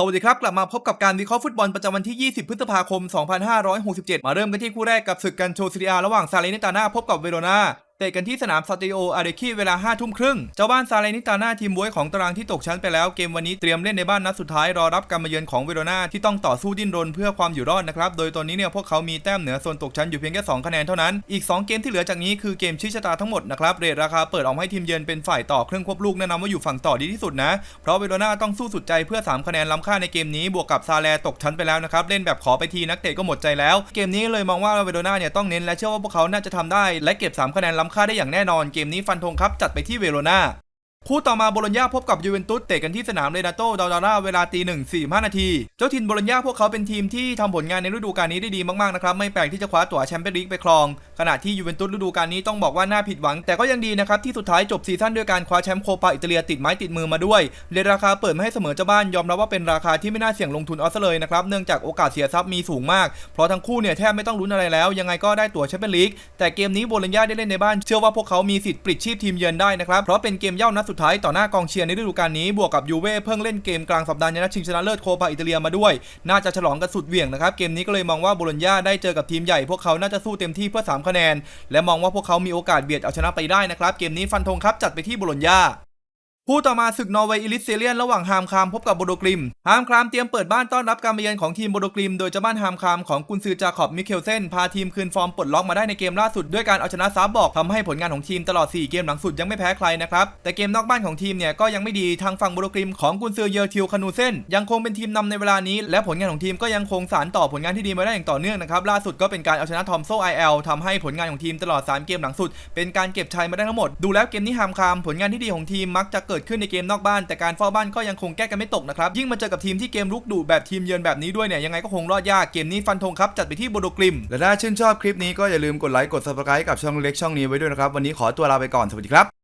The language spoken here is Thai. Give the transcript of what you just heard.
สวัสดีครับ กลับมาพบกับการวิเคราะห์ฟุตบอลประจำวันที่ 20 พฤษภาคม 2567 มาเริ่มกันที่คู่แรกกับศึกกันโชซิเรียระหว่างซาเลนิตาน่าพบกับเวโรนา เตะกันที่สนามซาติโออาเดคีเวลา5ทุ่มครึ่ง เจ้าบ้านซาเลนิตาน่าทีมบวยของตารางที่ตกชั้นไปแล้วเกมวันนี้เตรียมเล่นในบ้านนัดสุดท้ายรอรับการมาเยือนของเวโรนาที่ต้องต่อสู้ดิ้นรนเพื่อความอยู่รอดนะครับ โดยตอนนี้เนี่ยพวกเขามีแต้มเหนือโซนตกชั้นอยู่เพียงแค่2คะแนนเท่านั้น อีก 2 เกมที่เหลือจากนี้คือเกมชี้ชะตาทั้งหมดนะครับ เรทราคาเปิดออกให้ทีมเยือนเป็นฝ่ายต่อเครื่องควบลูกแนะนำว่าอยู่ฝั่งต่อดีที่สุดนะ เพราะเวโรนาต้องสู้สุดใจเพื่อ 3 คะแนนล้ำค่าในเกมนี้บวกกับซาแลตกชั้นไปแล้วนะครับเล่นแบบขอไปทีนักเตะก็หมดใจแล้ว เกมนี้เลยมองว่าเวโรนาเนี่ยต้องเน้นและเชื่อว่าพวกเขาน่าจะทำได้และเก็บ3คะแนนล้ำค่าได้อย่างแน่นอนเกมนี้ฟันธงครับจัดไปที่เวโรนา คู่ต่อมาโบโลญญาพบกับยูเวนตุสเตะกันที่สนามเรนาโตดาลาร่าเวลาตีหนึ่งสี่ห้านาที เจ้าถิ่นโบโลญญาพวกเขาเป็นทีมที่ทำผลงานในฤดูกาลนี้ได้ดีมากๆนะครับ ไม่แปลกที่จะคว้าตั๋วแชมเปี้ยนลีกไปครอง ขณะที่ยูเวนตุสฤดูกาลนี้ต้องบอกว่าน่าผิดหวัง แต่ก็ยังดีนะครับ ที่สุดท้ายจบซีซั่นด้วยการคว้าแชมป์โคปาอิตาเลียติดไม้ติดมือมาด้วยเรทราคาเปิดมาให้เสมอเจ้าบ้านยอมรับว่าเป็นราคาที่ไม่น่าเสี่ยงลงทุนเอาซะเลยนะครับเนื่องจากโอกาสเสียทรัพย์มีสูงมากเพราะทั้งคู่เนี่ยแทบไม่ต้องลุ้นอะไรแล้วยังไงก็ได้ตั๋วแชมเปี้ยนลีกแต่เกมนี้โบโลญญาได้เล่นในบ้านเชื่อว่าพวกเขามีสิทธิ์ปลิดชีพทีมเยือนได้นะครับเพราะเป็นเกมเย่านัดสุดท้ายต่อหน้ากองเชียร์ในฤดูกาลนี้บวกกับยูเว่เพิ่งเล่นเกมกลางสัปดาห์ในนัดชิงชนะเลิศโคปาอิตาเลียมาด้วย น่าจะฉลองกันสุดเหวี่ยงนะครับเกมนี้ก็เลยมองว่าโบโลญญาได้เจอกับทีมใหญ่พวกเขาน่าจะสู้เต็มที่เพื่อ 3 คะแนน และมองว่าพวกเขามีโอกาสเบียดเอาชนะไปได้นะครับเกมนี้ฟันธงครับจัดไปที่โบโลญญา คู่ต่อมาศึกนอร์เวย์อิลิสเซเลียนระหว่างฮามคามพบกับโบโดกริมฮามคามเตรียมเปิดบ้านต้อนรับการมาเยือนของทีมโบโดกริม โดยเจ้าบ้านฮามคามของกุนซือจาขอบมิเคลเซนพาทีมคืนฟอร์มปลดล็อกมาได้ในเกมล่าสุดด้วยการเอาชนะซาบบอกทำให้ผลงานของทีมตลอด 4 เกมหลังสุดยังไม่แพ้ใครนะครับ แต่เกมนอกบ้านของทีมเนี่ยก็ยังไม่ดีทางฝั่งโบโดกริมของกุนซือเยอร์ทิวคานูเซนยังคงเป็นทีมนำในเวลานี้ และผลงานของทีมก็ยังคงสานต่อผลงานที่ดีมาได้อย่างต่อเนื่องนะครับล่าสุดก็เป็นการเอาชนะทอมโซไอเอลทำให้ผลงานของทีมตลอด 3 เกมหลังสุด เป็นการเก็บชัยมาได้ทั้งหมด ดูแล้วเกมนี้ฮามคามผลงานที่ดีของทีมมักจะเกิดิดขึ้นในเกมนอกบ้าน แต่การเฝ้าบ้านก็ยังคงแก้กันไม่ตกนะครับยิ่งมาเจอกับทีมที่เกมลุกดุแบบทีมเยือนแบบนี้ด้วยเนี่ยยังไงก็คงรอดยากเกมนี้ฟันธงครับจัดไปที่โบโดกริมและถ้าชื่นชอบคลิปนี้ก็อย่าลืมกดไลค์กดซับสไครต์กับช่องเล็กช่องนี้ไว้ด้วยนะครับวันนี้ขอตัวลาไปก่อนสวัสดีครับ